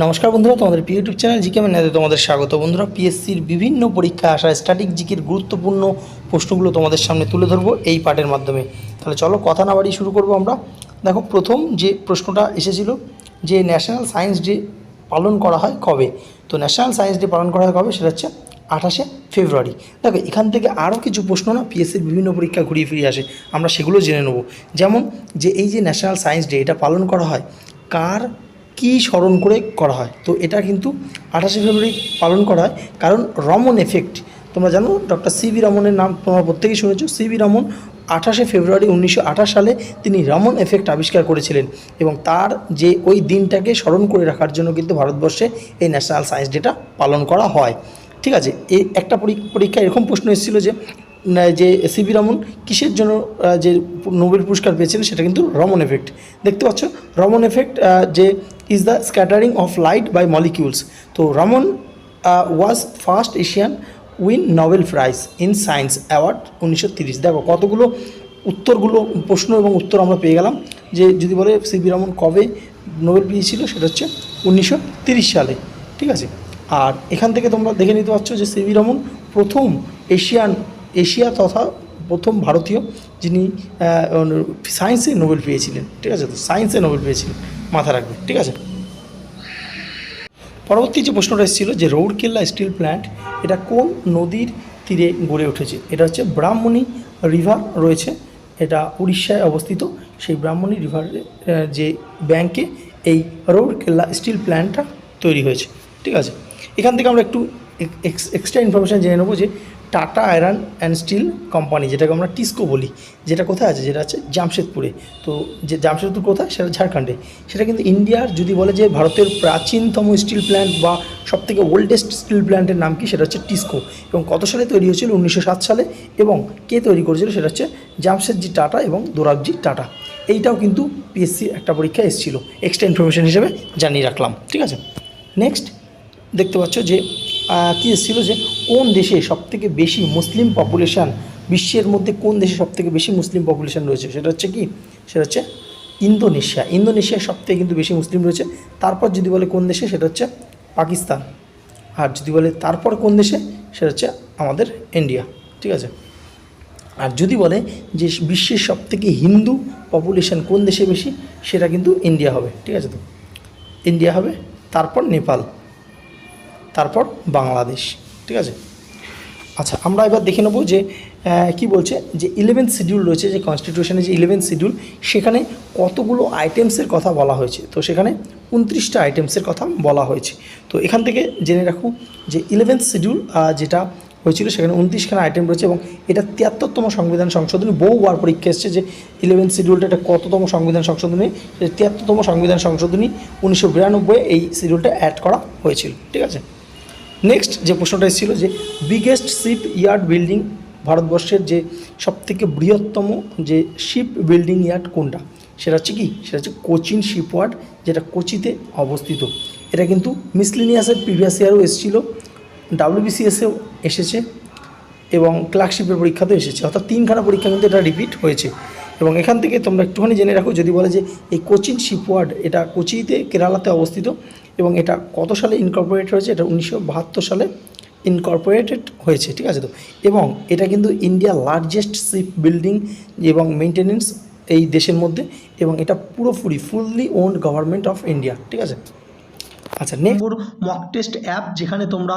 নমস্কার বন্ধুরা, তোমাদের প্রিয় ইউটিউব চ্যানেল জিকে ম্যানাতে তোমাদের স্বাগত। বন্ধুরা পিএসসির বিভিন্ন পরীক্ষা আসা স্ট্যাটিক জিকের গুরুত্বপূর্ণ প্রশ্নগুলো তোমাদের সামনে তুলে ধরবো এই পাঠের মাধ্যমে। তাহলে চলো কথা না বাড়িয়ে শুরু করব আমরা। দেখো, প্রথম যে প্রশ্নটা এসেছিল যে ন্যাশনাল সায়েন্স ডে পালন করা হয় কবে? তো ন্যাশনাল সায়েন্স ডে পালন করা হয় কবে? সেটা হচ্ছে আঠাশে ফেব্রুয়ারি দেখো, এখান থেকে আরও কিছু প্রশ্ন না পিএসসির বিভিন্ন পরীক্ষা ঘুরিয়ে ফিরিয়ে আসে। আমরা সেগুলো জেনে নেব। যেমন যে এই যে ন্যাশনাল সায়েন্স ডে এটা পালন করা হয়, কার কি স্মরণ করে করা হয়? তো এটা কিন্তু আঠাশে ফেব্রুয়ারি পালন করা হয়। কারণ রমন এফেক্ট তোমরা জানো ডক্টর সিবি রমনের নাম তোমরা প্রত্যেকেই শুনেছো। সিবি রমন আঠাশে ফেব্রুয়ারি উনিশশো আঠাশ সালে তিনি রমন এফেক্ট আবিষ্কার করেছিলেন এবং তার যে ওই দিনটাকে স্মরণ করে রাখার জন্য কিন্তু ভারতবর্ষে এই ন্যাশনাল সায়েন্স ডেটা পালন করা হয়। ঠিক আছে এই একটা পরী- পরীক্ষায় এরকম প্রশ্ন এসেছিল যে যে সিবি রমন কিসের জন্য যে নোবেল পুরস্কার পেয়েছিলেন সেটা কিন্তু রমন এফেক্ট দেখতে পাচ্ছ রমন এফেক্ট যে is the scattering of light by molecules তো Raman was first Asian win Nobel prize in science award উনিশশো তিরিশ। দেখো, কতগুলো উত্তরগুলো, প্রশ্ন এবং উত্তর আমরা পেয়ে গেলাম। যে যদি বলে সিবি রমন কবে নোবেল পেয়েছিল, সেটা হচ্ছে উনিশশো সালে। ঠিক আছে? আর এখান থেকে তোমরা দেখে নিতে পারছ যে সিবি রমন প্রথম এশিয়ান, এশিয়া তথা প্রথম ভারতীয় যিনি সায়েন্সে নোবেল পেয়েছিলেন। ঠিক আছে? তো সায়েন্সে নোবেল পেয়েছিলেন। মাথা রাখবে। ঠিক আছে? পরবর্তী যে প্রশ্নটা এসেছিল যে রৌড়কেল্লা স্টিল প্ল্যান্ট, এটা কোন নদীর তীরে গড়ে উঠেছে? এটা হচ্ছে ব্রাহ্মণী রিভার রয়েছে, এটা উড়িষ্যায় অবস্থিত। সেই ব্রাহ্মণী রিভারের যে ব্যাংকে এই রৌড়কেল্লা স্টিল প্ল্যান্টটা তৈরি হয়েছে। ঠিক আছে? এখান থেকে আমরা একটু এক্সট্রা ইনফরমেশান জেনে নেব যে Tata iron and steel company, যেটাকে আমরা টিস্কো বলি, যেটা কোথায় আছে? যেটা আছে জামশেদপুরে। তো যে জামশেদপুর কোথায়? সেটা ঝাড়খণ্ডে। সেটা কিন্তু ইন্ডিয়ার যদি বলে যে ভারতের প্রাচীনতম স্টিল প্ল্যান্ট বা সবথেকে ওল্ডেস্ট স্টিল প্ল্যান্টের নাম কি? সেটা হচ্ছে টিস্কো। এবং কত সালে তৈরি হয়েছিল? উনিশশো সাত সালে। এবং কে তৈরি করেছিল? সেটা হচ্ছে জামশেদজি টাটা এবং দোরাবজি টাটা। এইটাও কিন্তু পিএসসি একটা পরীক্ষা এসেছিল। এক্সট্রা ইনফরমেশন হিসেবে জানিয়ে রাখলাম। ঠিক আছে? নেক্সট দেখতে পাচ্ছ যে কি এসেছিল যে কোন দেশে সবথেকে বেশি মুসলিম পপুলেশান বিশ্বের মধ্যে কোন দেশে সবথেকে বেশি মুসলিম পপুলেশন রয়েছে? সেটা হচ্ছে কি? সেটা হচ্ছে ইন্দোনেশিয়া। ইন্দোনেশিয়ার সবথেকে কিন্তু বেশি মুসলিম রয়েছে। তারপর যদি বলে কোন দেশে, সেটা হচ্ছে পাকিস্তান। আর যদি বলে তারপর কোন দেশে, সেটা হচ্ছে আমাদের ইন্ডিয়া। ঠিক আছে? আর যদি বলে যে বিশ্বের সবথেকে হিন্দু পপুলেশন কোন দেশে বেশি, সেটা কিন্তু ইন্ডিয়া হবে। ঠিক আছে তো? ইন্ডিয়া হবে, তারপর নেপাল। তারপর বাংলাদেশ, ঠিক আছে? আচ্ছা আমরা এবার দেখে নেব যে কি বলছে? যে ইলেভেন্থ শিডিউল রয়েছে, যে কনস্টিটিউশনে যে ইলেভেন্থ শিডিউল সেখানে কতগুলো আইটেমসের কথা বলা হয়েছে? তো সেখানে উনত্রিশটা আইটেমসের কথা বলা হয়েছে। তো এখান থেকে জেনে রাখো যে ইলেভেন্থ শিডিউল যেটা হয়েছিল, সেখানে উনত্রিশখানা আইটেম রয়েছে এবং এটা তিয়াত্তরতম সংবিধান সংশোধনী বহুবার পরীক্ষা এসছে যে ইলেভেন্থ শিডিউলটা এটা কততম সংবিধান সংশোধনী তিয়াত্তরতম সংবিধান সংশোধনী উনিশশো বিরানব্বই এই শিডিউলটা অ্যাড করা হয়েছিল, ঠিক আছে? নেক্সট যে প্রশ্নটা এসেছিল যে বিগেস্ট শিপ ইয়ার্ড বিল্ডিং ভারতবর্ষের যে সবথেকে বৃহত্তম যে শিপ বিল্ডিং ইয়ার্ড কোনটা? সেটা হচ্ছে কি? সেটা হচ্ছে কোচিন শিপওয়ার্ড যেটা কোচিতে অবস্থিত। এটা কিন্তু মিসলিনিয়াসের প্রিভিয়াস ইয়ারও এসেছিল ডাব্লিউবিসিএসেও এসেছে এবং ক্লার্কশিপের পরীক্ষাতেও এসেছে। অর্থাৎ তিনখানা পরীক্ষা কিন্তু এটা রিপিট হয়েছে। এবং এখান থেকে তোমরা একটুখানি জেনে রাখো, যদি বলে যে এই কোচিন শিপওয়ার্ড এটা কোচিতে কেরালাতে অবস্থিত এবং এটা কত সালে ইনকর্পোরেট হয়েছে? এটা উনিশশো বাহাত্তর সালে ইনকর্পোরেটেড হয়েছে, ঠিক আছে তো? এবং এটা কিন্তু ইন্ডিয়া লার্জেস্ট শিপ বিল্ডিং এবং মেনটেনেন্স এই দেশের মধ্যে এবং এটা পুরোপুরি fully owned government of India ঠিক আছে? আচ্ছা নেক্সট মক টেস্ট অ্যাপ যেখানে তোমরা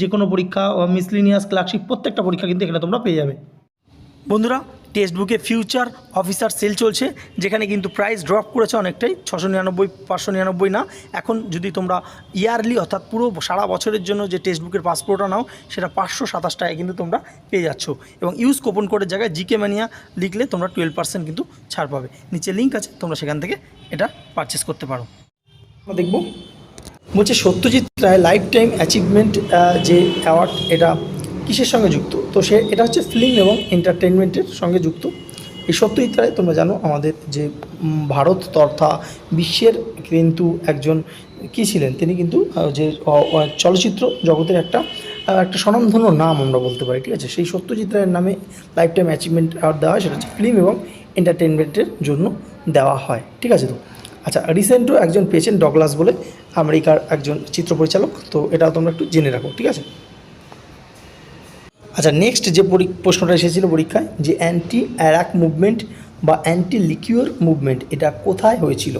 যে কোনো পরীক্ষা মিসলিনিয়াস ক্লার্কশিপ প্রত্যেকটা পরীক্ষা কিন্তু এখানে তোমরা পেয়ে যাবে। বন্ধুরা টেক্সট বুকে ফিউচার অফিসার সেল চলছে, যেখানে কিন্তু প্রাইস ড্রপ করেছে অনেকটাই, ছশো নিরানব্বই, পাঁচশো নিরানব্বই না। এখন যদি তোমরা ইয়ারলি অর্থাৎ পুরো সারা বছরের জন্য যে টেক্সট বুকের পাসপোর্টটা নাও, সেটা পাঁচশো সাতাশ টাকায় কিন্তু তোমরা পেয়ে যাচ্ছ। এবং ইউজ কোপন কোডের জায়গায় জিকে ম্যানিয়া লিখলে তোমরা টুয়েলভ পার্সেন্ট কিন্তু ছাড় পাবে। নিচে লিঙ্ক আছে, তোমরা সেখান থেকে এটা পারচেস করতে পারো। দেখব বলছে Satyajit Ray life time achievement যে অ্যাওয়ার্ড এটা কিসের সঙ্গে যুক্ত? তো সে, এটা হচ্ছে ফিল্ম এবং এন্টারটেনমেন্টের সঙ্গে যুক্ত। এই সত্যজিৎ রায়, তোমরা জানো আমাদের যে ভারত তথা বিশ্বের কিন্তু একজন কী ছিলেন? তিনি কিন্তু যে চলচ্চিত্র জগতের একটা একটা স্বনামধন্য নাম আমরা বলতে পারি, ঠিক আছে? সেই সত্যজিৎ রায়ের নামে লাইফ টাইম অ্যাচিভমেন্ট অ্যাওয়ার্ড দেওয়া হয়, সেটা হচ্ছে ফিল্ম এবং এন্টারটেনমেন্টের জন্য দেওয়া হয়, ঠিক আছে তো? আচ্ছা রিসেন্টও একজন পেয়েছেন ডগলাস বলে, আমেরিকার একজন চিত্র পরিচালক, তো এটাও তোমরা একটু জেনে রাখো, ঠিক আছে? আচ্ছা নেক্সট যে পরি- প্রশ্নটা এসেছিল পরীক্ষায়, যে অ্যান্টি অ্যারাক মুভমেন্ট বা অ্যান্টি লিকিউর মুভমেন্ট এটা কোথায় হয়েছিল?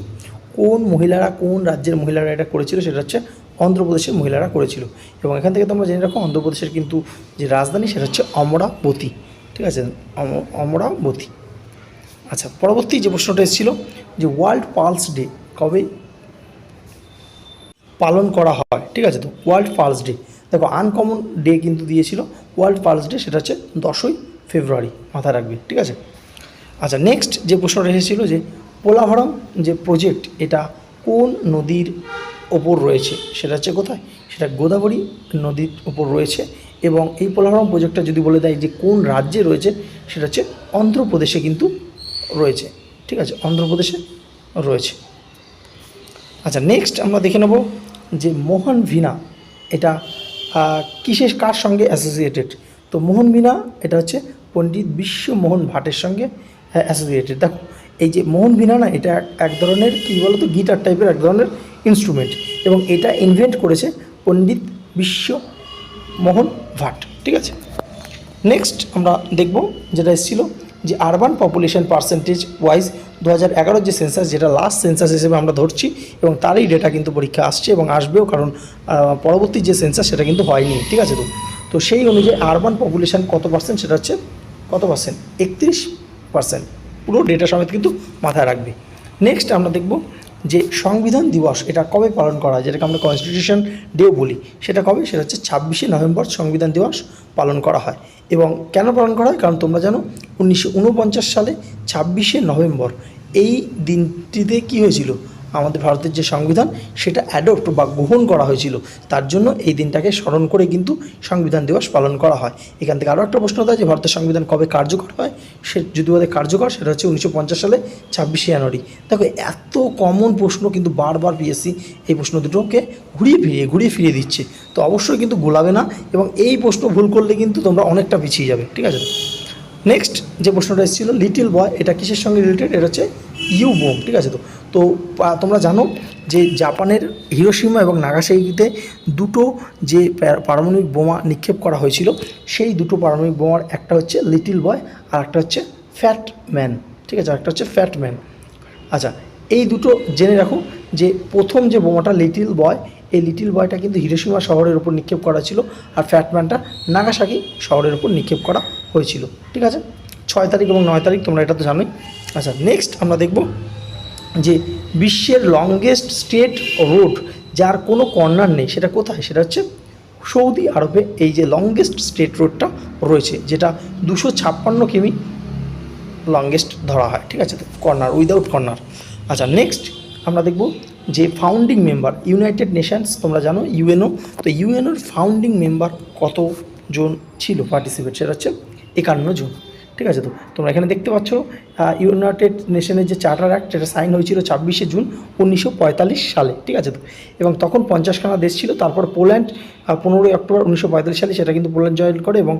কোন মহিলারা, কোন রাজ্যের মহিলারা এটা করেছিল? সেটা হচ্ছে অন্ধ্রপ্রদেশের মহিলারা করেছিল। এবং এখান থেকে তোমরা জেনে রাখো, অন্ধ্রপ্রদেশের কিন্তু যে রাজধানী, সেটা হচ্ছে অমরাবতী, ঠিক আছে? অম- অমরাবতী। আচ্ছা পরবর্তী যে প্রশ্নটা এসেছিল যে ওয়ার্ল্ড পালস ডে কবে পালন করা হয়, ঠিক আছে তো? ওয়ার্ল্ড পালস ডে দেখো আনকমন ডে কিন্তু দিয়েছিল। ওয়ার্ল্ড পালস ডে সেটা হচ্ছে দশই ফেব্রুয়ারি, মাথায় রাখবে, ঠিক আছে? আচ্ছা নেক্সট যে প্রশ্নটা এসেছিল যে পোলাভরম যে প্রজেক্ট এটা কোন নদীর ওপর রয়েছে? সেটা হচ্ছে কোথায়? সেটা গোদাবরী নদীর ওপর রয়েছে এবং এই পোলাভরম প্রজেক্টটা যদি বলে দেয় যে কোন রাজ্যে রয়েছে, সেটা হচ্ছে অন্ধ্রপ্রদেশে কিন্তু রয়েছে। ঠিক আছে? অন্ধ্রপ্রদেশে রয়েছে। আচ্ছা নেক্সট আমরা দেখে নেব যে মোহন ভিনা, এটা কিসের, কার সঙ্গে অ্যাসোসিয়েটেড তো মোহন ভিনা, এটা হচ্ছে পণ্ডিত বিশ্বমোহন ভাটের সঙ্গে অ্যাসোসিয়েটেড দেখো, এই যে মোহন ভিনা না, এটা এক- ধরনের, কী বলতো গিটার টাইপের এক ধরনের ইনস্ট্রুমেন্ট এবং এটা ইনভেন্ট করেছে পণ্ডিত বিশ্ব মোহন ভাট। ঠিক আছে? নেক্সট আমরা দেখব যেটা এসেছিল যে আরবান পপুলেশন পার্সেন্টেজ ওয়াইজ দু হাজার যে সেন্সাস যেটা লাস্ট সেন্সাস হিসেবে আমরা ধরছি এবং তারই ডেটা কিন্তু পরীক্ষা আসছে এবং আসবেও কারণ পরবর্তী যে সেন্সাস সেটা কিন্তু হয়নি, ঠিক আছে তো? তো সেই অনুযায়ী আরবান পপুলেশন কত পার্সেন্ট সেটা হচ্ছে কত পার্সেন্ট একত্রিশ পার্সেন্ট পুরো ডেটা সমেত কিন্তু মাথায় রাখবে। নেক্সট আমরা দেখব যে সংবিধান দিবস, এটা কবে পালন করা হয়? যেটাকে আমরা কনস্টিটিউশন ডে বলি। সেটা কবে? সেটা হচ্ছে ছাব্বিশে নভেম্বর সংবিধান দিবস পালন করা হয়। এবং কেন পালন করা হয়? কারণ তোমরা জানো উনিশশো উনপঞ্চাশ সালে ছাব্বিশে নভেম্বর। এই দিনটিতে কী হয়েছিল? আমাদের ভারতের যে সংবিধান, সেটা অ্যাডপ্ট বা গ্রহণ করা হয়েছিল। তার জন্য এই দিনটাকে স্মরণ করে কিন্তু সংবিধান দিবস পালন করা হয়। এখান থেকে আরও একটা প্রশ্ন যে, ভারতের সংবিধান কবে কার্যকর হয়? সে যদি বলে কার্যকর, সেটা হচ্ছে উনিশশো পঞ্চাশ সালে ছাব্বিশে জানুয়ারি। দেখো, এত কমন প্রশ্ন কিন্তু বারবার পিএসসি এই প্রশ্ন দুটোকে ঘুরিয়ে ফিরিয়ে ঘুরিয়ে ফিরিয়ে দিচ্ছে। তো অবশ্যই কিন্তু গোলাবে না এবং এই প্রশ্ন ভুল করলে কিন্তু তোমরা অনেকটা পিছিয়ে যাবে, ঠিক আছে? নেক্সট যে প্রশ্নটা এসেছিল লিটিল বয় এটা কিসের সঙ্গে রিলেটেড এটা হচ্ছে ইউ বোম ঠিক আছে তো? তো তোমরা জানো যে জাপানের হিরোসীমা এবং নাগাসাকিতে দুটো যে পারমাণবিক বোমা নিক্ষেপ করা হয়েছিল, সেই দুটো পারমাণবিক বোমার একটা হচ্ছে লিটিল বয় আর একটা হচ্ছে ফ্যাট ম্যান ঠিক আছে? একটা হচ্ছে ফ্যাট ম্যান আচ্ছা এই দুটো জেনে রাখো যে প্রথম যে বোমাটা লিটিল বয় এই লিটিল বয়টা কিন্তু হিরোসীমা শহরের উপর নিক্ষেপ করা ছিল আর ফ্যাটম্যানটা নাগাসাকি শহরের উপর নিক্ষেপ করা হয়েছিল। ঠিক আছে? ছয় তারিখ এবং নয় তারিখ তোমরা এটা তো জানোই। আচ্ছা নেক্সট আমরা দেখব যে বিশ্বের লংগেস্ট স্টেট রোড যার কোনো কর্নার নেই, সেটা কোথায়? সেটা হচ্ছে সৌদি আরবে। এই যে লংগেস্ট স্টেট রোডটা রয়েছে, যেটা দুশো ছাপ্পান্ন কিমি লংগেস্ট ধরা হয়। ঠিক আছে? কর্নার উইদাউট কর্নার আচ্ছা নেক্সট আমরা দেখব যে ফাউন্ডিং মেম্বার ইউনাইটেড নেশনস তোমরা জানো ইউএনও তো ইউএনওর ফাউন্ডিং মেম্বার কতজন ছিল পার্টিসিপেট সেটা হচ্ছে একান্ন জন, ঠিক আছে তো? তোমরা এখানে দেখতে পাচ্ছ ইউনাইটেড নেশনের যে চার্টার অ্যাক্ট সেটা সাইন হয়েছিল ছাব্বিশে জুন উনিশশো পঁয়তাল্লিশ সালে, ঠিক আছে তো? এবং তখন পঞ্চাশখানা দেশ ছিল, তারপর পোল্যান্ড পনেরোই অক্টোবর উনিশশো পঁয়তাল্লিশ সালে সেটা কিন্তু পোল্যান্ড জয়েন করে এবং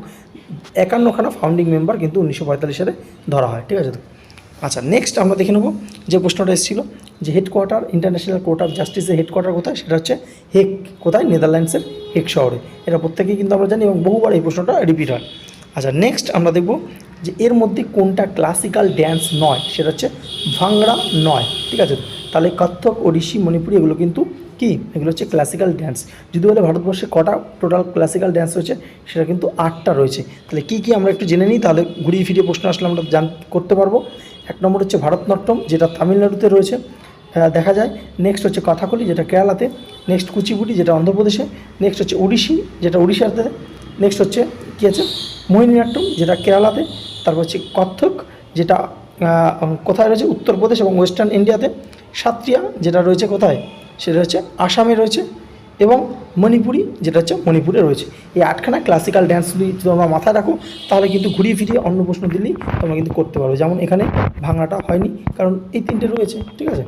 একান্নখানা ফাউন্ডিং মেম্বার কিন্তু উনিশশো পঁয়তাল্লিশ সালে ধরা হয়, ঠিক আছে তো? আচ্ছা নেক্সট আমরা দেখে নেব যে প্রশ্নটা এসেছিল যে হেডকোয়ার্টার ইন্টারন্যাশনাল কোর্ট অফ জাস্টিসের হেডকোয়ার্টার কোথায়? সেটা হচ্ছে হেক কোথায়? নেদারল্যান্ডসের হেক শহরে। এটা প্রত্যেকেই কিন্তু আমরা জানি এবং বহুবার এই প্রশ্নটা রিপিট হয়। আচ্ছা নেক্সট আমরা দেখব যে এর মধ্যে কোনটা ক্লাসিক্যাল ড্যান্স নয়, সেটা হচ্ছে ভাংড়া নয়, ঠিক আছে? তাহলে কত্থক, ওড়িশি, মণিপুরি এগুলো কিন্তু কি? এগুলো হচ্ছে ক্লাসিক্যাল ড্যান্স যদি বলে ভারতবর্ষে কটা টোটাল ক্লাসিক্যাল ড্যান্স রয়েছে সেটা কিন্তু আটটা রয়েছে। তাহলে কী কী আমরা একটু জেনে নিই, তাহলে ঘুরিয়ে ফিরিয়ে প্রশ্ন আসলে আমরা জান, করতে পারব। এক নম্বর হচ্ছে ভারতনাট্যম, যেটা তামিলনাড়ুতে রয়েছে। দেখা যায় নেক্সট হচ্ছে কথাকলি, যেটা কেরালাতে। নেক্সট কুচিপুটি, যেটা অন্ধ্রপ্রদেশে। নেক্সট হচ্ছে ওড়িশি, যেটা উড়িষ্যাতে নেক্সট হচ্ছে কী আছে? মোহিনীনাট্যম যেটা কেরালাতে, তারপর হচ্ছে কত্থক, যেটা কোথায় রয়েছে? উত্তরপ্রদেশ এবং ওয়েস্টার্ন ইন্ডিয়াতে। সাত্রিয়া, যেটা রয়েছে কোথায়? সেটা হচ্ছে আসামে রয়েছে। এবং মণিপুরি, যেটা হচ্ছে মণিপুরে রয়েছে। এই আটখানা ক্লাসিক্যাল ড্যান্স যদি তোমরা মাথায় রাখো, তাহলে কিন্তু ঘুরিয়ে ফিরিয়ে অন্য প্রশ্ন দিলেই তোমরা কিন্তু করতে পারো যেমন এখানে ভাঙাটা হয়নি, কারণ এই তিনটে রয়েছে, ঠিক আছে?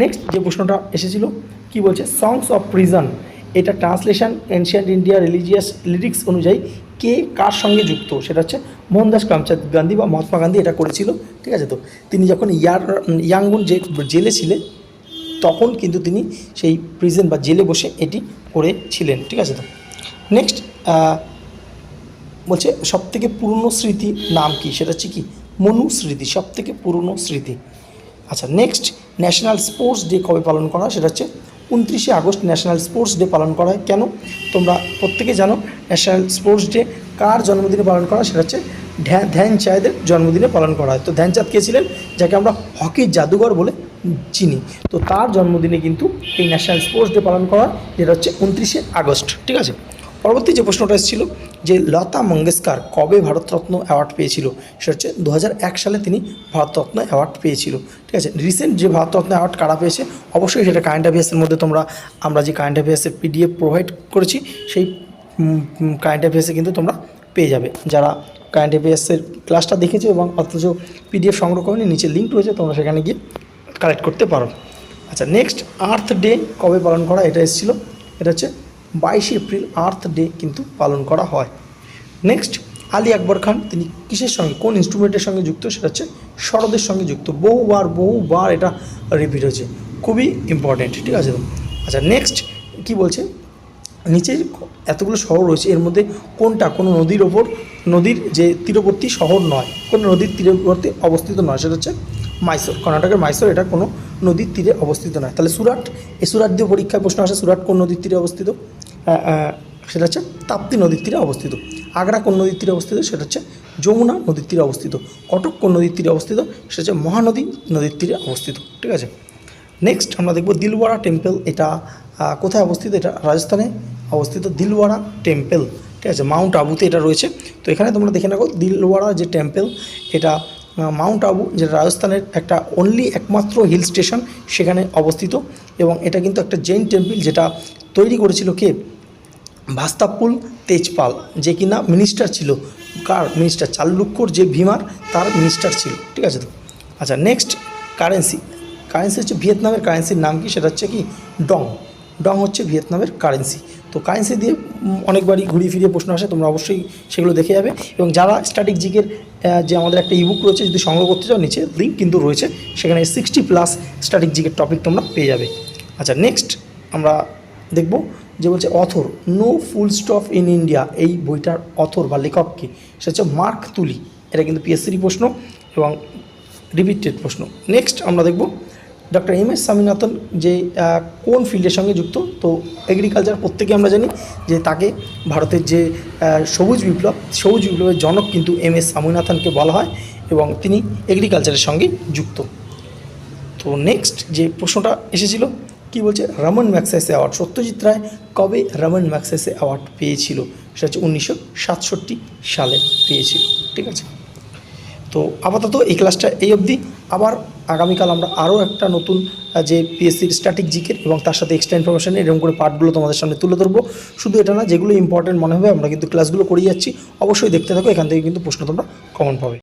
নেক্সট যে প্রশ্নটা এসেছিল, কি বলছে? সংস অফ প্রিজন এটা translation ancient India religious lyrics অনুযায়ী কে কার সঙ্গে যুক্ত? সেটা হচ্ছে মোহনদাস করমচাঁদ গান্ধী বা মহাত্মা গান্ধী এটা করেছিল, ঠিক আছে তো? তিনি যখন ইয়ার, ইয়াঙ্গুন যে জেলে ছিলেন, তখন কিন্তু তিনি সেই প্রিজেন্ট বা জেলে বসে এটি করেছিলেন, ঠিক আছে তো? নেক্সট বলছে সবথেকে পুরনো স্মৃতি নাম কি? সেটা হচ্ছে কি? মনু স্মৃতি, সবথেকে পুরনো স্মৃতি। আচ্ছা নেক্সট ন্যাশনাল স্পোর্টস ডে কবে পালন করা সেটা হচ্ছে উনত্রিশে আগস্ট ন্যাশনাল স্পোর্টস ডে পালন করা হয়। কেন? তোমরা প্রত্যেকে জানো ন্যাশনাল স্পোর্টস ডে কার জন্মদিনে পালন করা সেটা হচ্ছে ধ্যান ধ্যানচাঁদের জন্মদিনে পালন করা হয়। তো ধ্যানচাঁদ কে ছিলেন? যাকে আমরা হকির জাদুঘর বলে চিনি। তো তার জন্মদিনে কিন্তু এই ন্যাশনাল স্পোর্টস ডে পালন করা যেটা হচ্ছে উনত্রিশে আগস্ট। ঠিক আছে? পরবর্তী যে প্রশ্নটা এসেছিল যে লতা মঙ্গেশকর কবে ভারতরত্ন অ্যাওয়ার্ড পেয়েছিল, সেটা হচ্ছে দু হাজার এক সালে তিনি ভারতরত্ন অ্যাওয়ার্ড পেয়েছিল। ঠিক আছে? রিসেন্ট যে ভারতরত্ন অ্যাওয়ার্ড কারা পেয়েছে? অবশ্যই সেটা কারেন্ট অ্যাফেয়ার্সের মধ্যে তোমরা, আমরা যে কারেন্ট অ্যাফেয়ার্সের পিডিএফ প্রোভাইড করেছি, সেই কারেন্ট অ্যাফেয়ার্সে কিন্তু তোমরা পেয়ে যাবে। যারা কারেন্ট অ্যাফেয়ার্সের ক্লাসটা দেখেছ এবং অথচ পিডিএফ সংগ্রহ করেনি, নিচে লিঙ্ক রয়েছে, তোমরা সেখানে গিয়ে কালেক্ট করতে পারো। আচ্ছা নেক্সট আর্থ ডে কবে পালন করা এটা এসেছিল, এটা হচ্ছে বাইশে এপ্রিল আর্থ ডে কিন্তু পালন করা হয়। নেক্সট, আলী আকবর খান, তিনি কিসের সঙ্গে, কোন ইনস্ট্রুমেন্টের সঙ্গে যুক্ত? সেটা হচ্ছে শরদের সঙ্গে যুক্ত। বহুবার বহুবার এটা রিপিট হয়েছে। খুবই ইম্পর্টেন্ট ঠিক আছে? আচ্ছা নেক্সট কি বলছে? নিচে এতগুলো শহর রয়েছে, এর মধ্যে কোনটা? কোনো নদীর ওপর, নদীর যে তীরবর্তী শহর নয়, কোনো নদীর তীরবর্তী অবস্থিত নয়, সেটা হচ্ছে মাইসোর। কর্ণাটকের মাইসোর, এটা কোনো নদীর তীরে অবস্থিত নয়। তাহলে সুরাট, এই সুরাট দিয়ে পরীক্ষায় প্রশ্ন আসে, সুরাট কোন নদীর তীরে অবস্থিত? সেটা হচ্ছে তাপ্তি নদীর তীরে অবস্থিত। আগ্রা কোন নদীর তীরে অবস্থিত? সেটা হচ্ছে যমুনা নদীর তীরে অবস্থিত। কটক কোন নদীর তীরে অবস্থিত? সেটা হচ্ছে মহানদী নদীর তীরে অবস্থিত। ঠিক আছে? নেক্সট আমরা দেখব দিলওয়ারা টেম্পল এটা কোথায় অবস্থিত? এটা রাজস্থানে অবস্থিত দিলওয়ারা টেম্পল ঠিক আছে? মাউন্ট আবুতে এটা রয়েছে। তো এখানে তোমরা দেখে রাখো দিলওয়ারা যে টেম্পল এটা মাউন্ট আবু যেটা রাজস্থানের একটা অনলি একমাত্র হিল স্টেশন সেখানে অবস্থিত। এবং এটা কিন্তু একটা জৈন টেম্পল যেটা তৈরি করেছিল কে? ভাস্তাপুল তেজপাল, যে কিনা মিনিস্টার ছিল, কার মিনিস্টার চালুক্যর যে ভীমার, তার মিনিস্টার ছিল, ঠিক আছে তো? আচ্ছা নেক্সট কারেন্সি কারেন্সি হচ্ছে ভিয়েতনামের কারেন্সির নাম কি? সেটা হচ্ছে কি? ডং। ডং হচ্ছে ভিয়েতনামের কারেন্সি তো কারেন্সি দিয়ে অনেকবারই ঘুরিয়ে ফিরিয়ে প্রশ্ন আসে, তোমরা অবশ্যই সেগুলো দেখে যাবে। এবং যারা স্ট্যাটিক জিকের যে আমাদের একটা ইবুক রয়েছে, যদি সংগ্রহ করতে চাও, নিচে লিঙ্ক কিন্তু রয়েছে। সেখানে সিক্সটি প্লাস স্ট্যাটিক জিকের টপিক তোমরা পেয়ে যাবে। আচ্ছা নেক্সট আমরা দেখব যে বলছে author no full stop in India এই বইটার অথর বা লেখক কি? সেটা হচ্ছে মার্ক তুলি। এটা কিন্তু পিএসসির প্রশ্ন এবং রিপিটেড প্রশ্ন। নেক্সট আমরা দেখব ডক্টর এম এস স্বামীনাথন যে কোন ফিল্ডের সঙ্গে যুক্ত? তো এগ্রিকালচার প্রত্যেকে আমরা জানি যে তাকে ভারতের যে সবুজ বিপ্লব, সবুজ বিপ্লবের জনক কিন্তু এম এস স্বামীনাথনকে বলা হয় এবং তিনি এগ্রিকালচারের সঙ্গে যুক্ত। তো নেক্সট যে প্রশ্নটা এসেছিল কি বলছে? Ramon Magsaysay award Satyajit Ray কবে রমন ম্যাক্সাইসে অ্যাওয়ার্ড পেয়েছিল? সেটা হচ্ছে উনিশশো সাতষট্টি সালে পেয়েছিল। ঠিক আছে? তো আপাতত এই ক্লাসটা এই অবধি। আবার আগামীকাল আমরা আরও একটা নতুন যে পিএসসির স্ট্যাটিক জিকের এবং তার সাথে এক্সট্রা ইনফরমেশন এরকম করে পার্টগুলো তোমাদের সামনে তুলে ধরবো। শুধু এটা না, যেগুলো ইম্পর্টেন্ট মনে হবে, আমরা কিন্তু ক্লাসগুলো করিয়ে যাচ্ছি। অবশ্যই দেখতে থাকো, এখান থেকে কিন্তু প্রশ্ন তোমরা কমন পাবে।